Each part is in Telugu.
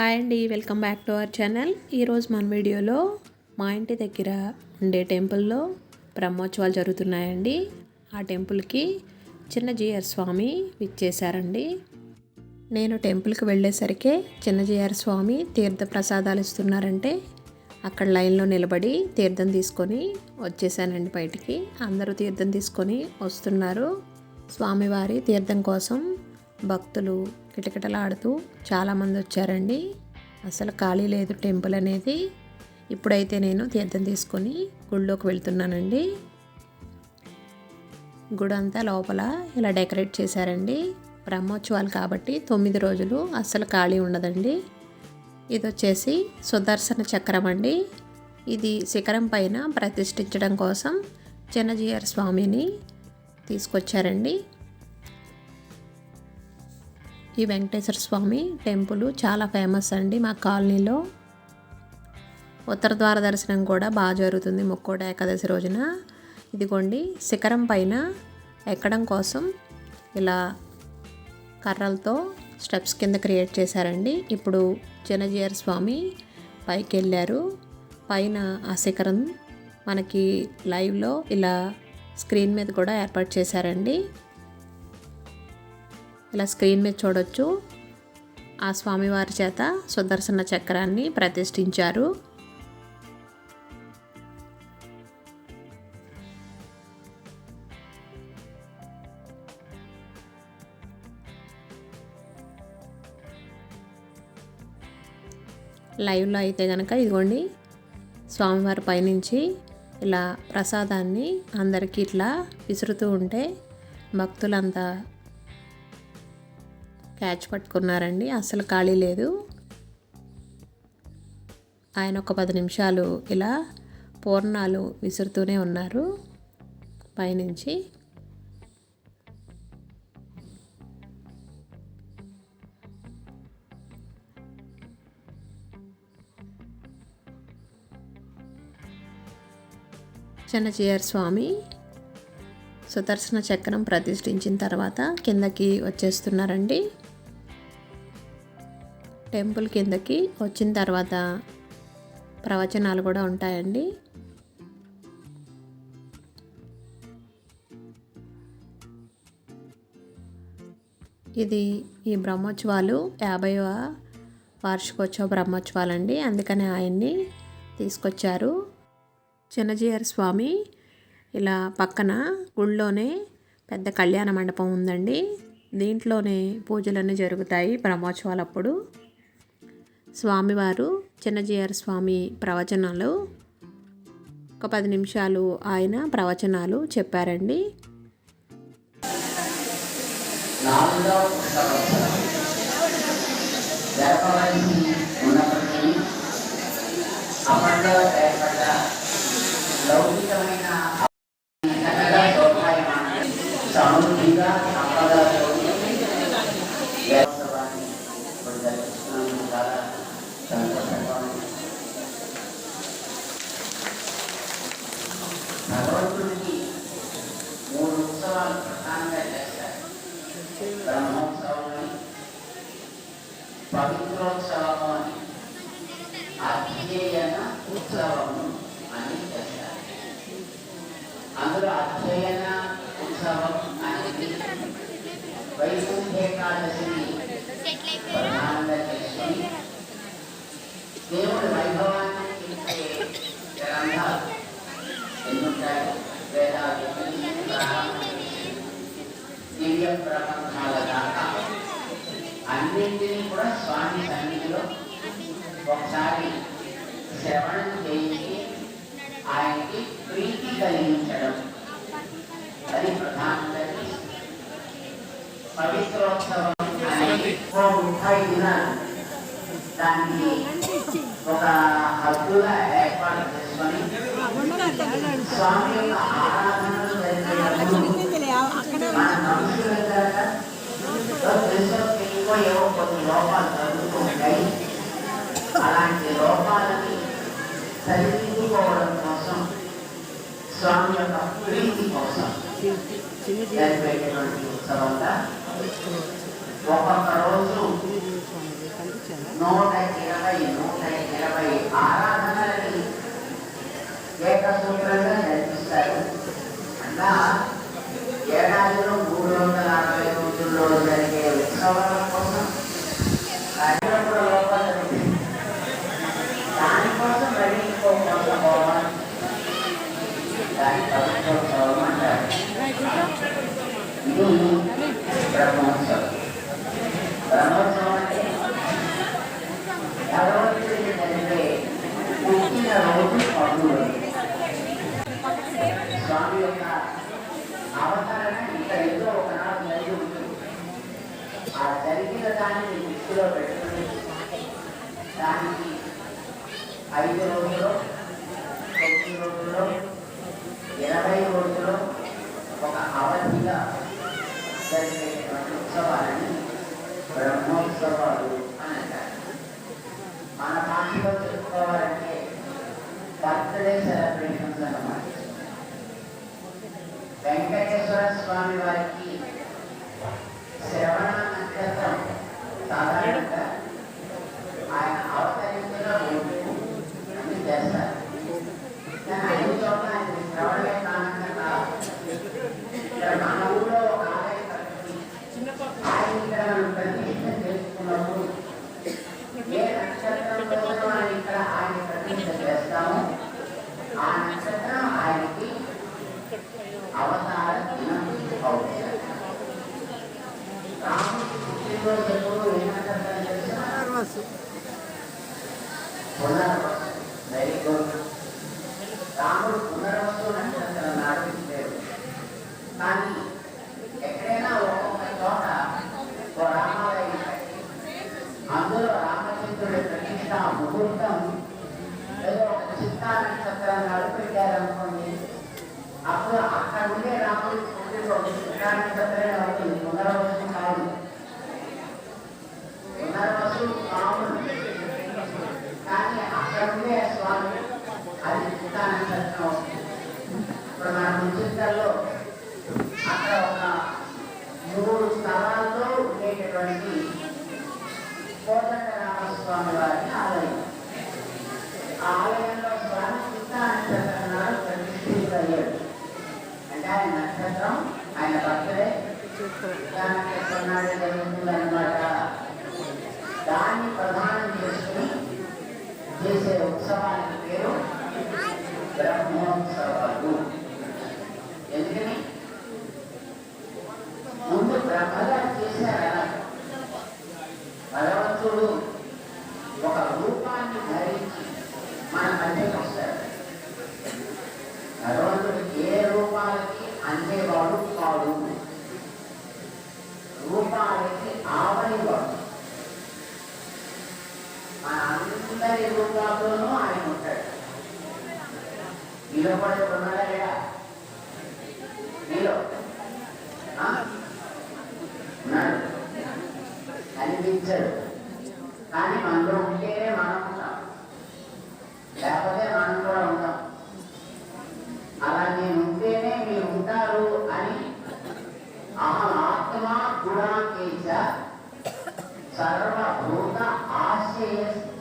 హాయ్ అండి welcome back to our channel. ఈరోజు మన వీడియోలో మా ఇంటి దగ్గర ఉండే టెంపుల్లో బ్రహ్మోత్సవాలు జరుగుతున్నాయండి. ఆ టెంపుల్కి చిన్న జిఆర్ స్వామి విచ్చేశారండి. నేను టెంపుల్కి వెళ్ళేసరికి చిన్న జిఆర్ స్వామి తీర్థ ప్రసాదాలు ఇస్తున్నారంటే అక్కడ లైన్లో నిలబడి తీర్థం తీసుకొని వచ్చేసానండి బయటికి. అందరూ తీర్థం తీసుకొని వస్తున్నారు. స్వామివారి తీర్థం కోసం భక్తులు కిటకిటలాడుతూ చాలామంది వచ్చారండి అసలు ఖాళీ లేదు టెంపుల్ అనేది. ఇప్పుడైతే నేను తీర్థం తీసుకొని గుళ్ళోకి వెళ్తున్నానండి. గుడి అంతా లోపల ఇలా డెకరేట్ చేశారండి. బ్రహ్మోత్సవాలు కాబట్టి తొమ్మిది రోజులు అస్సలు ఖాళీ ఉండదండి. ఇది వచ్చేసి సుదర్శన చక్రం అండి. ఇది శిఖరం పైన ప్రతిష్ఠించడం కోసం చిన్నజీఆర్ స్వామిని తీసుకొచ్చారండి. ఈ వెంకటేశ్వర స్వామి టెంపుల్ చాలా ఫేమస్ అండి మా కాలనీలో. ఉత్తర ద్వార దర్శనం కూడా బాగా జరుగుతుంది ముక్కోట ఏకాదశి రోజున. ఇదిగోండి శిఖరం పైన ఎక్కడం కోసం ఇలా కర్రలతో స్టెప్స్ కింద క్రియేట్ చేశారండి. ఇప్పుడు చిన్నజీయర్ స్వామి పైకి వెళ్ళారు. పైన ఆ శిఖరం మనకి లైవ్లో ఇలా స్క్రీన్ మీద కూడా ఏర్పాటు చేశారండి. ఇలా స్క్రీన్ మీద చూడొచ్చు. ఆ స్వామివారి చేత సుదర్శన చక్రాన్ని ప్రతిష్ఠించారు. లైవ్లో అయితే కనుక ఇదిగోండి స్వామివారి పైనుంచి ఇలా ప్రసాదాన్ని అందరికీ ఇట్లా విసురుతూ ఉంటే భక్తులంతా క్యాచ్ పట్టుకున్నారండి. అసలు ఖాళీ లేదు. ఆయన ఒక పది నిమిషాలు ఇలా పూర్ణాలు విసురుతూనే ఉన్నారు. పైనుంచి చిన్నచీయర్ స్వామి సుదర్శన చక్రం ప్రతిష్ఠించిన తర్వాత కిందకి వచ్చేస్తున్నారండి. టెంపుల్ కిందకి వచ్చిన తర్వాత ప్రవచనాలు కూడా ఉంటాయండి. ఇది ఈ బ్రహ్మోత్సవాలు యాభైవ వార్షికోత్సవ బ్రహ్మోత్సవాలు అండి అందుకని ఆయన్ని తీసుకొచ్చారు. చిన్నజీయర్ స్వామి ఇలా పక్కన గుళ్ళోనే పెద్ద కళ్యాణ మండపం ఉందండి. దీంట్లోనే పూజలన్నీ జరుగుతాయి బ్రహ్మోత్సవాలప్పుడు. స్వామివారు చిన్నజీఆర్ స్వామి ప్రవచనాలు. ఒక పది నిమిషాలు ఆయన ప్రవచనాలు చెప్పారండి. లౌకికమైన పవిత్రోత్సవము అని అధ్యయన ఉత్సవము అని చేస్తారు అందులో అధ్యయన ఉత్సవం అనేది వైకుంఠ ఏకాదశిని ప్రధానంగా చేసుకొని దేవుడి వైభవాన్ని చూసే గ్రంథాలు ఎన్నుంటాయి వేదాలు దివ్య ప్రబంధాల దాకా అన్నింటినీ కూడా స్వామి సన్నిధిలో ఒకసారి శ్రవణం చేయించి ఆయనకి ప్రీతి కలిగించడం. అది ప్రధానంగా పవిత్రోత్సవం అనేది ఓ ముప్పై దినాలు దానికి ఒక హద్దుగా ఏర్పాటు చేసుకొని స్వామి యొక్క ఆరాధనలు జరిపేటప్పుడు మన నమ్ముతున్న తర్వాత తెలుసో తెలియకో ఏవో ఉంటాయి అలాంటి లోపాలని సరిదిద్దుకోవడం కోసం స్వామి కోసం జరిపేటటువంటి ఉత్సవంగా ఒక్కొక్క ఇరవై నూట ఇరవై ఏడాదిలో మూడు వందల అరవై రోజుల్లో జరిగే ఉత్సవాల కోసం కార్యక్రమ లోపాలు దానికోసం మళ్ళీ ఇంకో కొంత పోవాలి. దాని ప్రభుత్వం అంటే జరిగే పుట్టినరోజు పండుగ ఆ జరిగిన దానిని దృష్టిలో పెట్టుకుని దానికి ఐదు రోజుల్లో తొమ్మిది రోజుల్లో ఎనభై రోజుల్లో ఒక అవధిగా జరిగేటువంటి ఉత్సవాలని బ్రహ్మోత్సవాలు అని మన భాషలో చెప్పుకోవాలంటే బర్త్డే సెలబ్రేషన్స్ అన్నమాట. వెంకటేశ్వర స్వామి వారికి శ్రవణ సాధారణంగా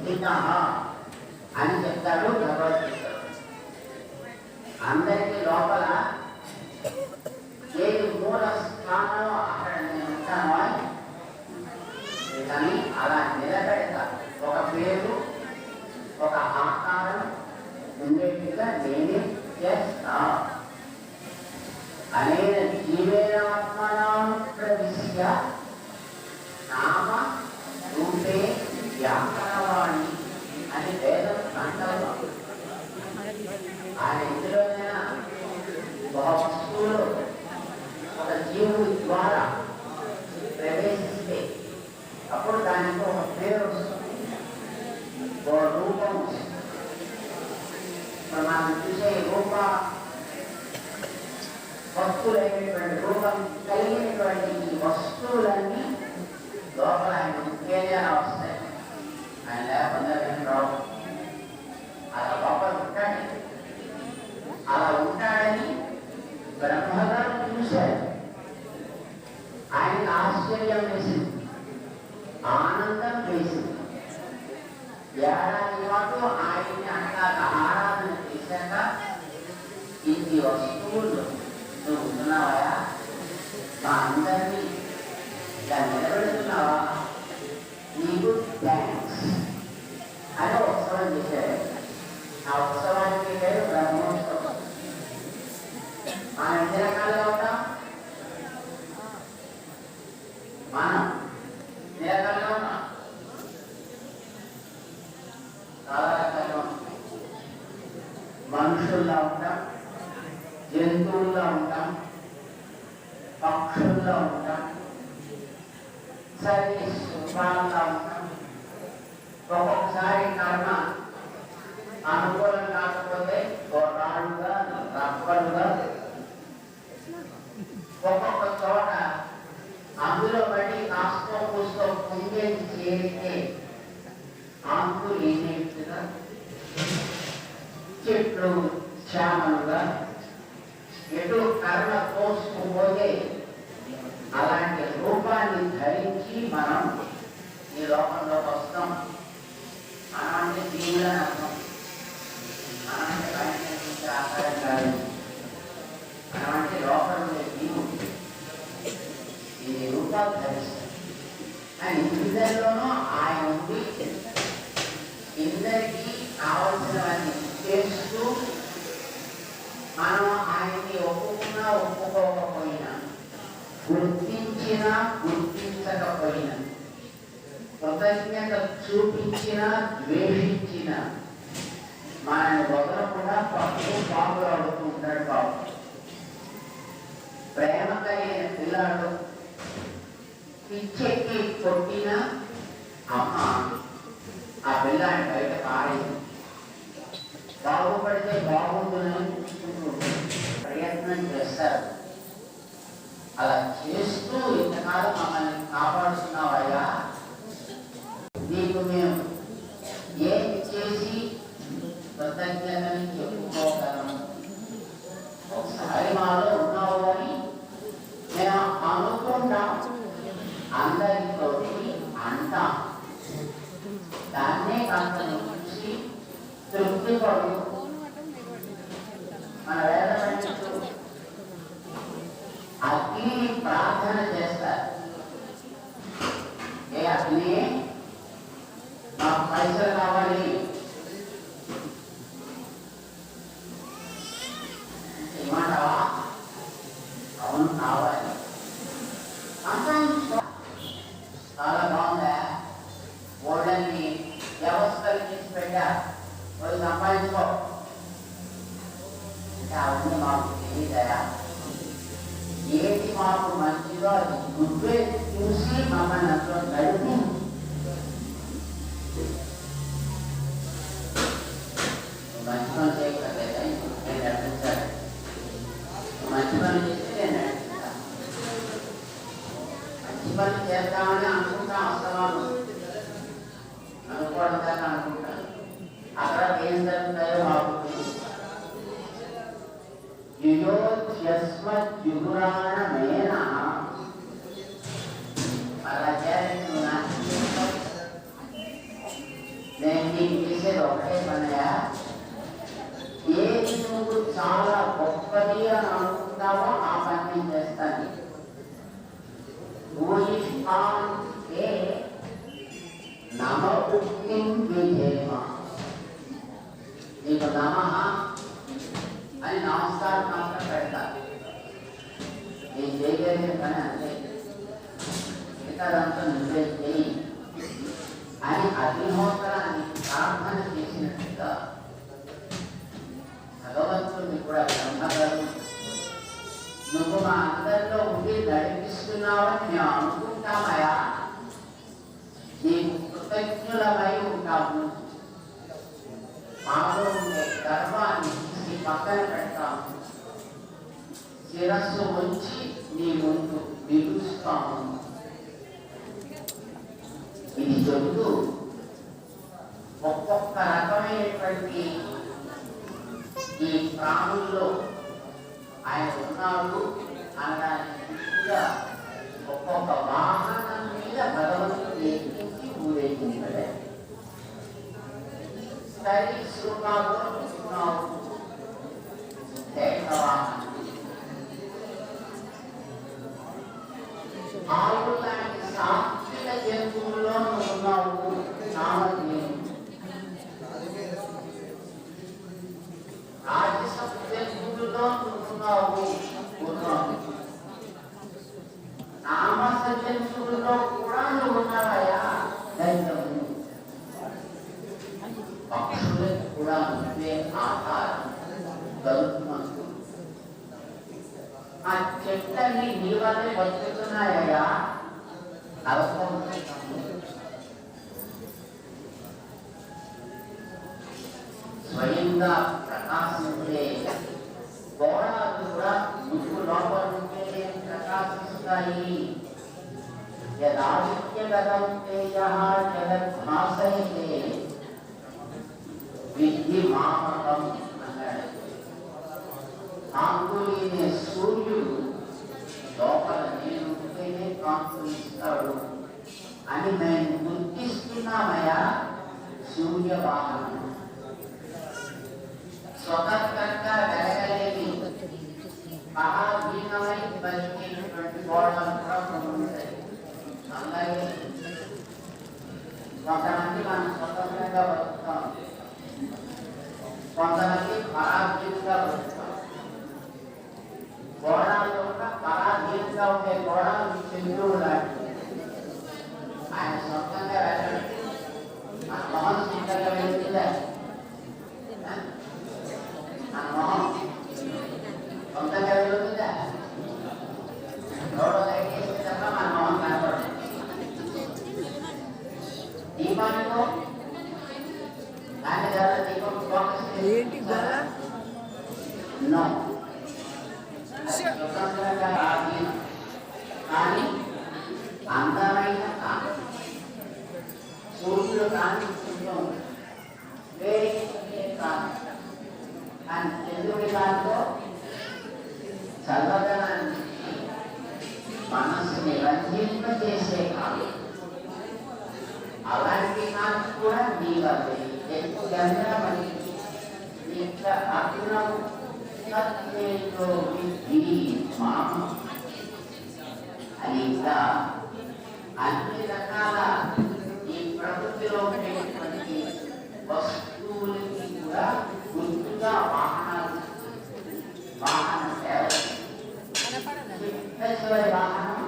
우리가 안겠다로 결혼했어요. 안될 మనం చూసే రూప వస్తువులైనటువంటి రూపం కలిగినటువంటి ఈ వస్తువులన్నీ లోపల ఆయన ఉత్తేజాలు వస్తాయి ఆయన రావు అలా లోపల ఉంటాడు అలా ఉంటాడని బ్రహ్మగారు చూశారు ఆశ్చర్యం వేసింది ఆనందం వేసింది ఏడాది వస్తువులు నువ్వు ఉంటున్నావా మా అందరినీ ఇలా నిలబెడుతున్నావా నీకు థ్యాంక్స్ అని ఉత్సవం చేశాడు ఆ ఉత్సవానికి పేరు బ్రహ్మోత్సవం మన ఎన్ని రకాలుగా ఇచ్చేకి కొట్టిన అమ్మ ఆ పిల్లాన్ని బయట పారేది బాగుపడితే బాగుంటుందని ప్రయత్నం చేస్తారు. అలా చేస్తూ ఇంతకాలం మమ్మల్ని కాపాడుతున్నావయ్యా. అగ్ని ప్రార్థన చేస్తారు ఏ అగ్ని మాకు పైసలు కావాలి. Father, against the నువ్వు మా అందరిలో ఉండి నడిపిస్తున్నావని మేము అనుకుంటామయా నీకు కృతజ్ఞులమై ఉంటాము. మాలో ఉండే గర్వాన్ని నీ పక్కన పెడతాము. శిరస్సు ఉంచి నీ ముందు నిలుస్తాము. ఇది చెబుతూ ఒక్కొక్క రకమైనటువంటి ఈ ప్రాణుల్లో ఆయన ఉన్నాడు. అనడానికి గుర్తుగా ఒక్కొక్క వాహనం మీద భగవంతుడు ఎక్కించి ఊరేగించాడు సరి శృంగాలో ఉన్నావు వాహనం. ఆవుల చెట్లన్నీ నీ వల్లే బతుకుతున్నాయా స్వయంగా ప్రకాశించే గోడలు కూడా నువ్వు లోపల నుంచే ప్రకాశిస్తాయి యదాదిత్యగతం తేజ జగద్భాసయతే విద్ధి మామకం అన్నాడు కాంతులేని సూర్యుడు లోపల నేను ఉంటేనే కాంతులు ఇస్తాడు అని మేము గుర్తిస్తున్నామయ్యా సూర్య వాహనం స్వతత్రంగా వెలగలేని మహాధీనమై బతికేటువంటి గోడలు కూడా కొన్ని ఉంటాయి అలాగే కొంతమంది మనం స్వతంత్రంగా బతుకుతాం కొంతమంది పరాధీనంగా బతుకుతాం గోడాలు కూడా పరాధీనంగా ఉండే గోడాలు చంద్రుడు లాంటివి ఆయన సొంతంగా వెళ్ళడం మన మొహం సొంతంగా వెళ్తుందా మన మొహం సొంతంగా వెళ్తుందా రోడ్డు లైట్ వేస్తే తప్ప మన మొహం కనపడదు దీపానికి దాని ద్వారా దీపం ఫోకస్ ఏంటి గోడ? నో స్వతంత్రంగా ఆధీనం కానీ అందమైన కాదు సూర్యుడు కాంతిస్తుంటాం వేరే కాదు కానీ చంద్రుడి దాంట్లో చల్లదనాన్ని మనస్సుని రంజింపజేసే కాదు అలాంటి నాకు కూడా నీ వల్లే ఎక్కువ గంధమని ఇట్ల అగ్రం సత్యేతో విద్ధి మామ అని ఇంకా అన్ని రకాల ఈ ప్రకృతిలో ఉండేటువంటి వస్తువులకి కూడా గుర్తుగా వాహనాలు వాహన సేవ వాహనం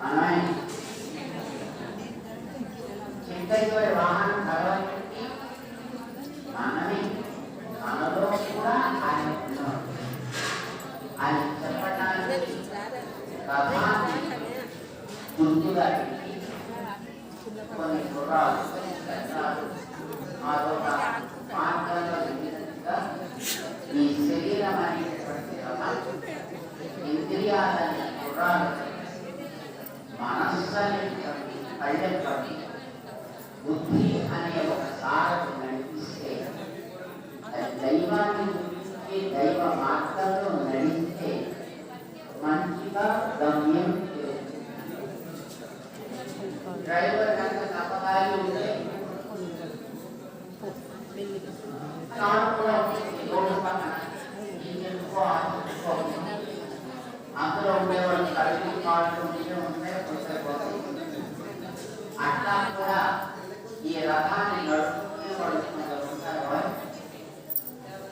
మనమే చిత్తచివరి వాహనం భగవంతుడికి మనమే మనలో కూడా ఆయన ఉన్నాడు. ఆయన చెప్పడానికి రథాన్ని గుర్తుగా కొన్ని గుర్రాలు చక్రాలు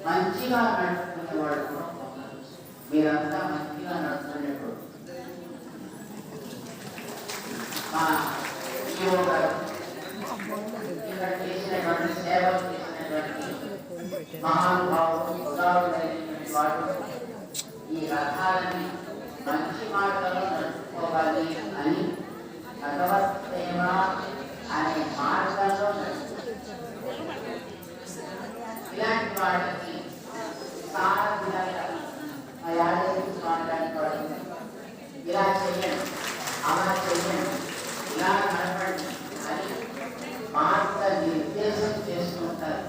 మంచిగా నడుపుకునే వాళ్ళు కూడా ఉన్నారు. మీరంతా మంచిగా నడుపుకునేటోళ్ళు మా ఈఓ గారు ఇక్కడ చేసినటువంటి సేవలు చేసినటువంటి మహానుభావులు ఉదాహరణైనటువంటి వారు ఈ రథాలని మంచి మార్గంలో నడుపుకోవాలి అని భగవత్ ప్రేమ అనే మార్గంలో నడుపుకోవాలి. ఇలాంటి వాటికి సారథిగా మా యాదగిరి స్వామి గారికి వాడు ఇలా చేయండి అలా చేయండి ఇలా నడపండి అని మార్గ నిర్దేశం చేసుకుంటారు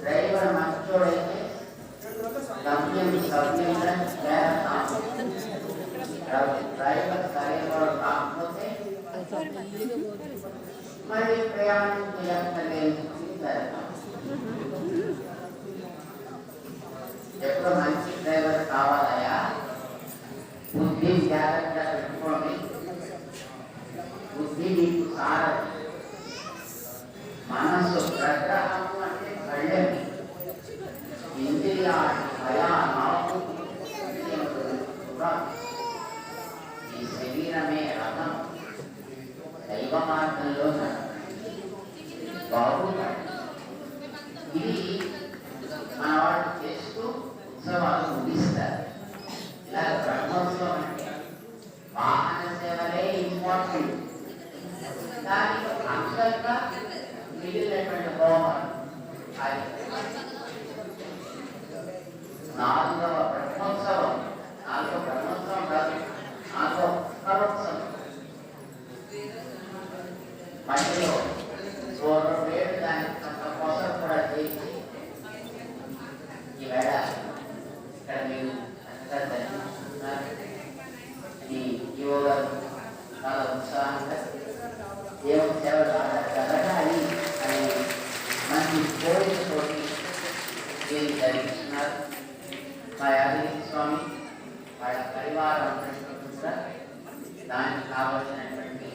డ్రైవర్ మంచోడైతే గమ్యం సవ్యంగా చేరతాము డ్రైవర్ సరైనవాడు కాకపోతే మళ్ళీ ప్రయాణించి ఎక్కలేని This garden that is in front of me would lead into sorrow. ಮನಸ್ಸು ಪ್ರಜ್ಞಾಪಳ್ಳಿ ಇಂದ್ರಿಯ ಭಯ దానికి మిగిలినటువంటి హోమం నాలుగవ బ్రహ్మోత్సవం నాలుగవ బ్రహ్మోత్సవం కాదు నాలుగవ కరోత్సవం మధ్యలో పూర్వం వేడు దానికి కొంత కోసం కూడా చేసి ఈవేళ ఇక్కడ మీరు చక్కగా దర్శిస్తున్నారు ఈ యువ గారు చాలా ఉత్సాహంగా దేవుని సేవలు జరగాలి అని మంచి కోరికతోటి దీన్ని ధరిస్తున్నారు మా యాదగిరి స్వామి వాళ్ళ పరివారం అందరికీ కూడా దానికి కావలసినటువంటి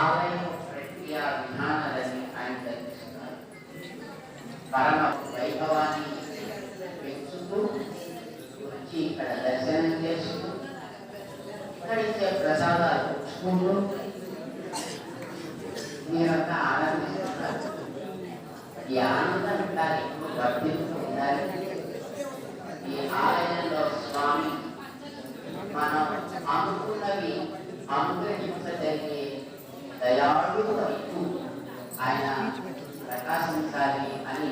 ఆలయ ప్రక్రియ విధానాలని ఆయన ధరిస్తున్నారు పరమ వైభవాన్ని పెంచుతూ వచ్చి ఇక్కడ దర్శనం చేస్తూ ఇక్కడ ఇచ్చే ప్రసాదాలు పుచ్చుకుంటూ మీరంతా ఆనందిస్తున్నారు. ఈ ఆనందం ఉండాలి ఎప్పుడు వర్ధిల్లుతూ ఉండాలి. ఈ ఆలయంలో స్వామి మనం అనుకున్నవి అనుగ్రహించగలిగే దయాళు వైపు ఆయన ప్రకాశించాలి అని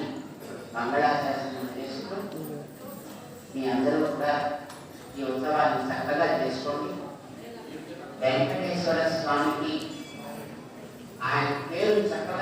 మంగళాశాసనం చేస్తూ మీ అందరూ కూడా ఈ ఉత్సవాన్ని చక్కగా చేసుకోండి వెంకటేశ్వర స్వామికి ఆయన పేరు చక్కగా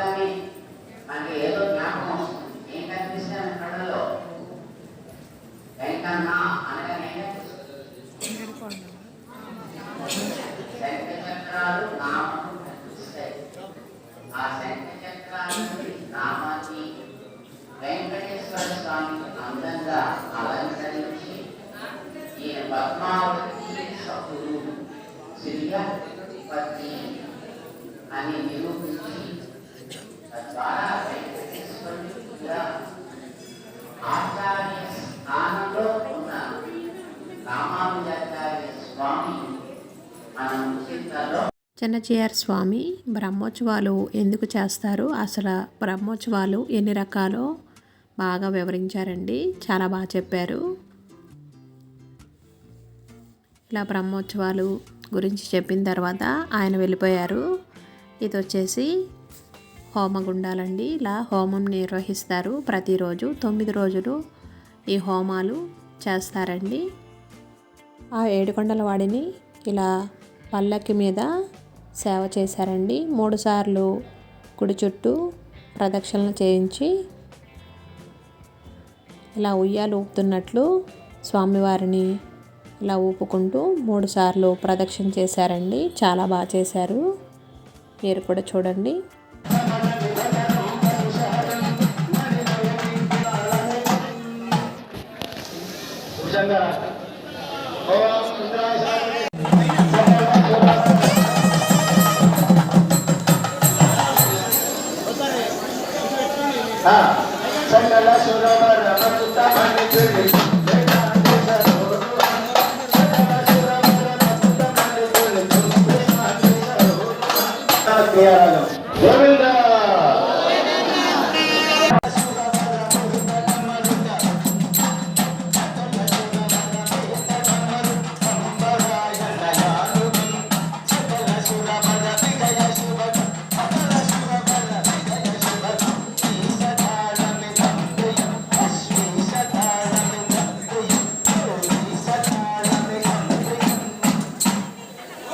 చింతలో స్వామి బ్రహ్మోత్సవాలు ఎందుకు చేస్తారు? అసలు బ్రహ్మోత్సవాలు ఎన్ని రకాలో బాగా వివరించారండి. చాలా బాగా చెప్పారు. ఇలా బ్రహ్మోత్సవాలు గురించి చెప్పిన తర్వాత ఆయన వెళ్ళిపోయారు. ఇది వచ్చేసి హోమగుండాలండి. ఇలా హోమం నిర్వహిస్తారు. ప్రతిరోజు తొమ్మిది రోజులు ఈ హోమాలు చేస్తారండి. ఆ ఏడుకొండల వాడిని ఇలా పల్లకి మీద సేవ చేశారండి. మూడుసార్లు గుడి చుట్టూ ప్రదక్షిణలు చేయించి ఇలా ఉయ్యాలు ఊపుతున్నట్లు స్వామివారిని ఇలా ఊపుకుంటూ మూడుసార్లు ప్రదక్షిణ చేశారండి. చాలా బాగా చేశారు. మీరు కూడా చూడండి. భుజంగా ఓం ఇంద్రాయ సంగల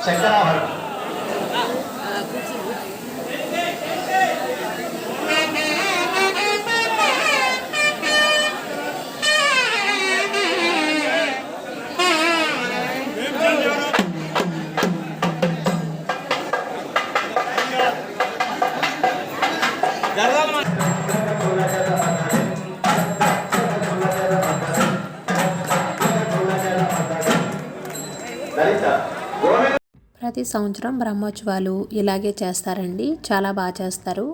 शंकराभरण ప్రతి సంవత్సరం బ్రహ్మోత్సవాలు ఇలాగే చేస్తారండి. చాలా బాగా చేస్తారు.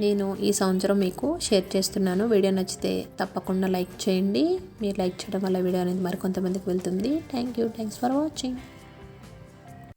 నేను ఈ సంవత్సరం మీకు షేర్ చేస్తున్నాను. వీడియో నచ్చితే తప్పకుండా లైక్ చేయండి. మీరు లైక్ చేయడం వల్ల వీడియో అనేది మరికొంతమందికి వెళ్తుంది. Thank you. Thanks for watching.